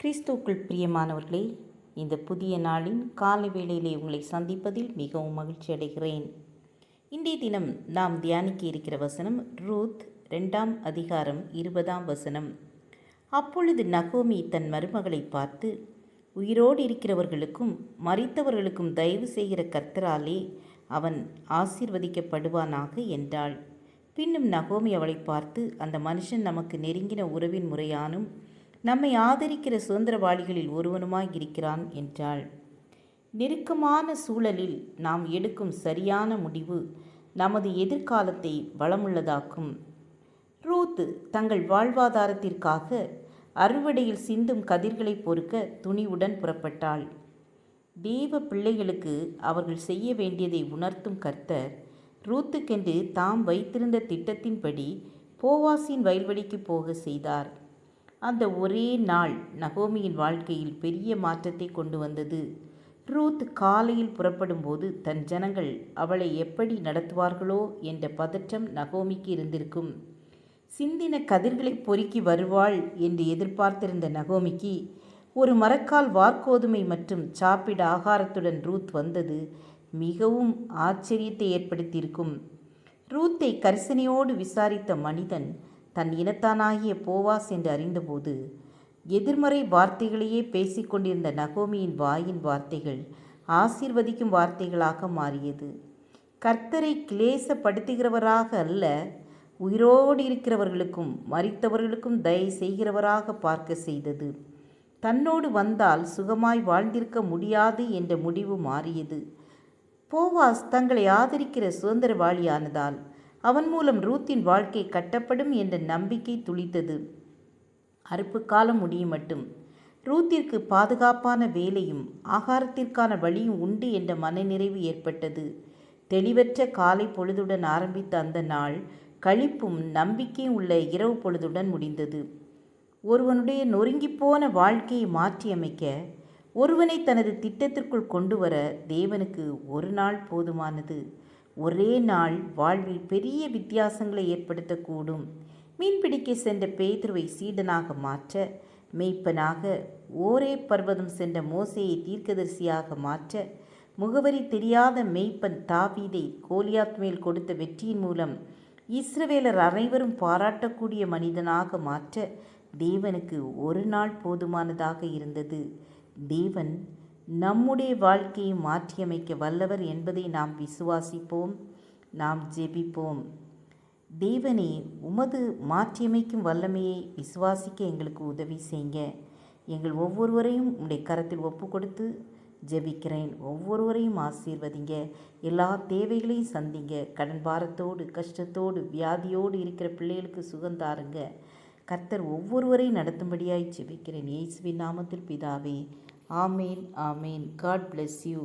கிறிஸ்துக்குள் பிரியமானவர்களே இந்த புதிய நாளின் காலை வேளையிலே உங்களை சந்திப்பதில் மிகவும் மகிழ்ச்சி அடைகிறேன். இன்றைய தினம் நாம் தியானிக்க இருக்கிற வசனம் ரூத் ரெண்டாம் அதிகாரம் இருபதாம் வசனம். அப்பொழுது நகோமி தன் மருமகளை பார்த்து உயிரோடு இருக்கிறவர்களுக்கும் மறித்தவர்களுக்கும் தயவு செய்கிற கர்த்தராலே அவன் ஆசீர்வதிக்கப்படுவானாக என்றாள். பின்னும் நகோமி அவளை பார்த்து அந்த மனுஷன் நமக்கு நெருங்கின உறவின் முறையானும் நம்மை ஆதரிக்கிற சுதந்திரவாளிகளில் ஒருவனுமாய் இருக்கிறான் என்றாள். நெருக்கமான சூழலில் நாம் எடுக்கும் சரியான முடிவு நமது எதிர்காலத்தை வளமுள்ளதாக்கும். ரூத் தங்கள் வாழ்வாதாரத்திற்காக அறுவடையில் சிந்தும் கதிர்களை பொறுக்க துணிவுடன் புறப்பட்டாள். தேவ பிள்ளைகளுக்கு அவர்கள் செய்ய வேண்டியதை உணர்த்தும் கர்த்தர் ரூத்துக்கென்று தாம் வைத்திருந்த திட்டத்தின்படி போவாசின் வயல்வெளிக்கு போக செய்தார். அந்த ஒரே நாள் நகோமியின் வாழ்க்கையில் பெரிய மாற்றத்தை கொண்டு வந்தது. ரூத் காலையில் புறப்படும்போது தன் ஜனங்கள் அவளை எப்படி நடத்துவார்களோ என்ற பதற்றம் நகோமிக்கு இருந்திருக்கும். சிந்தின கதிர்களை பொறுக்கி வருவாள் என்று எதிர்பார்த்திருந்த நகோமிக்கு ஒரு மரக்கால் வார்கோதுமை மற்றும் சாப்பிட ஆகாரத்துடன் ரூத் வந்தது. மிகவும் ஆச்சரியத்தை ஏற்படுத்தியிருக்கும். ரூத்தை கரிசனையோடு விசாரித்த மனிதன் தன் இனத்தானாகிய போவாஸ் என்று அறிந்தபோது எதிர்மறை வார்த்தைகளையே பேசிக்கொண்டிருந்த நகோமியின் வாயின் வார்த்தைகள் ஆசீர்வதிக்கும் வார்த்தைகளாக மாறியது. கர்த்தரை கிளேசப்படுத்துகிறவராக அல்ல உயிரோடு இருக்கிறவர்களுக்கும் மறித்தவர்களுக்கும் தயை செய்கிறவராக பார்க்க செய்தது. தன்னோடு வந்தால் சுகமாய் வாழ்ந்திருக்க முடியாது என்ற முடிவு மாறியது. போவாஸ் தங்களை ஆதரிக்கிற சுதந்திரவாளியானதால் அவன் மூலம் ரூத்தின் வாழ்க்கை கட்டப்படும் என்ற நம்பிக்கை துளித்தது. அறுப்பு காலம் முடியும் மட்டும் ரூத்திற்கு பாதுகாப்பான வேலையும் ஆகாரத்திற்கான வழியும் உண்டு என்ற மனநிறைவு ஏற்பட்டது. தெளிவற்ற காலை பொழுதுடன் ஆரம்பித்த அந்த நாள் கழிப்பும் நம்பிக்கையும் உள்ள இரவு பொழுதுடன் முடிந்தது. ஒருவனுடைய நொறுங்கிப்போன வாழ்க்கையை மாற்றியமைக்க ஒருவனை தனது திட்டத்திற்குள் கொண்டு வர தேவனுக்கு ஒரு நாள் போதுமானது. ஒரே நாள் வாழ்வில் பெரிய வித்தியாசங்களை ஏற்படுத்தக்கூடும். மீன்பிடிக்க சென்ற பேதுருவை சீடனாக மாற்ற மெய்ப்பனாக ஓரே பர்வதம் சென்ற மோசையை தீர்க்கதரிசியாக மாற்ற முகவரி தெரியாத மெய்ப்பன் தாவீதை கோலியாத் மேல் கொடுத்த வெற்றியின் மூலம் இஸ்ரவேலர் அனைவரும் பாராட்டக்கூடிய மனிதனாக மாற்ற தேவனுக்கு ஒரு நாள் போதுமானதாக இருந்தது. தேவன் நம்முடைய வாழ்க்கையை மாற்றியமைக்க வல்லவர் என்பதை நாம் விசுவாசிப்போம் நாம் ஜெபிப்போம். தேவனே உமது மாற்றியமைக்கும் வல்லமையை விசுவாசிக்க எங்களுக்கு உதவி செய்யுங்க. எங்கள் ஒவ்வொருவரையும் உடைய கரத்தில் ஒப்பு கொடுத்து ஜெபிக்கிறேன். ஒவ்வொருவரையும் ஆசீர்வதிங்க. எல்லா தேவைகளையும் சந்திங்க. கடன் பாரத்தோடு கஷ்டத்தோடு வியாதியோடு இருக்கிற பிள்ளைகளுக்கு சுகந்தாருங்க கர்த்தர் ஒவ்வொருவரையும் நடத்தும்படியாய் ஜெபிக்கிறேன். இயேசுவின் நாமத்தில் பிதாவே amen amen God bless you